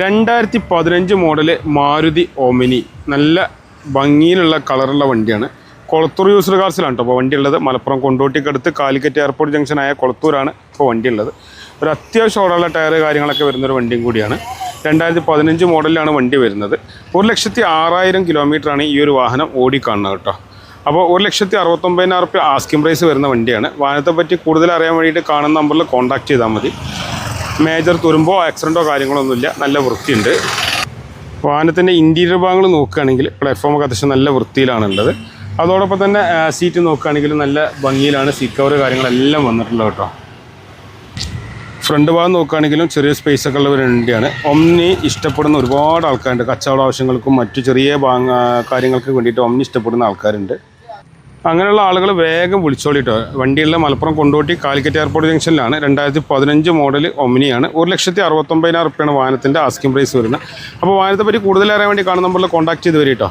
രണ്ടായിരത്തി പതിനഞ്ച് model Maruti Omni. നല്ല ഭംഗിയിലുള്ള കളറുള്ള വണ്ടിയാണ്. കൊളത്തൂർ യൂസർ കാർസിലാണ് കേട്ടോ അപ്പോൾ വണ്ടി ഉള്ളത് മലപ്പുറം കൊണ്ടോട്ടിക്കടുത്ത് കാലിക്കറ്റ് എയർപോർട്ട് ജംഗ്ഷനായ കൊളത്തൂരാണ് ഇപ്പോൾ വണ്ടി ഉള്ളത് ഒരു അത്യാവശ്യം ഓടുള്ള ടയർ കാര്യങ്ങളൊക്കെ വരുന്നൊരു വണ്ടിയും കൂടിയാണ്. രണ്ടായിരത്തി പതിനഞ്ച് മോഡലിലാണ് വണ്ടി വരുന്നത്. ഒരു ലക്ഷത്തി ആറായിരം കിലോമീറ്ററാണ് ഈ ഒരു വാഹനം ഓടിക്കാണുന്നത് കേട്ടോ അപ്പോൾ ഒരു ലക്ഷത്തി അറുപത്തൊമ്പതിനായിരം റുപ്യ ആസ്കിംഗ് പ്രൈസ് വരുന്ന വണ്ടിയാണ്. വാഹനത്തെ പറ്റി കൂടുതൽ അറിയാൻ വേണ്ടിയിട്ട് കാണുന്ന നമ്പറിൽ കോൺടാക്ട് ചെയ്താൽ മതി. മേജർ തുരുമ്പോ ആക്സിഡന്റോ കാര്യങ്ങളൊന്നുമില്ല. നല്ല വൃത്തിയുണ്ട്. വാഹനത്തിന്റെ ഇന്റീരിയർ ഭാഗങ്ങൾ നോക്കുകയാണെങ്കിൽ പ്ലാറ്റ്ഫോം ഒക്കെ അത്യാവശ്യം നല്ല വൃത്തിയിലാണ് ഉള്ളത് അതോടൊപ്പം തന്നെ സീറ്റ് നോക്കുകയാണെങ്കിൽ നല്ല ഭംഗിയിലാണ്. സീറ്റ് കവർ കാര്യങ്ങളെല്ലാം വന്നിട്ടുള്ളത് കേട്ടോ. ഫ്രണ്ട് ഭാഗം നോക്കുകയാണെങ്കിലും ചെറിയ സ്പേസ് ഒക്കെ ഉള്ള ഒരു വണ്ടിയാണ്. ഒമ്നി ഇഷ്ടപ്പെടുന്ന ഒരുപാട് ആൾക്കാരുണ്ട്. കച്ചവട ആവശ്യങ്ങൾക്കും മറ്റു ചെറിയ കാര്യങ്ങൾക്ക് വേണ്ടിയിട്ട് ഒമ്നി ഇഷ്ടപ്പെടുന്ന ആൾക്കാരുണ്ട്. അങ്ങനെയുള്ള ആളുകൾ വേഗം വിളിച്ചോളിട്ടോ. വണ്ടിയുള്ള മലപ്പുറം കൊണ്ടോട്ടി കാലിക്കറ്റ് എയർപോർട്ട് ജംഗ്ഷനിലാണ്. രണ്ടായിരത്തി പതിനഞ്ച് മോഡൽ ഒമിനിയാണ്. ഒരു ലക്ഷത്തി അറുപത്തൊമ്പതിനായിരം റുപ്യാണ് വാഹനത്തിന്റെ ആസ്കിംഗ് പ്രൈസ് വരുന്നത്. അപ്പോൾ വാഹനത്തെപ്പറ്റി കൂടുതൽ അറിയാൻ വേണ്ടി കാണുന്ന നമ്പറിൽ കോൺടാക്ട് ചെയ്ത് വരും കേട്ടോ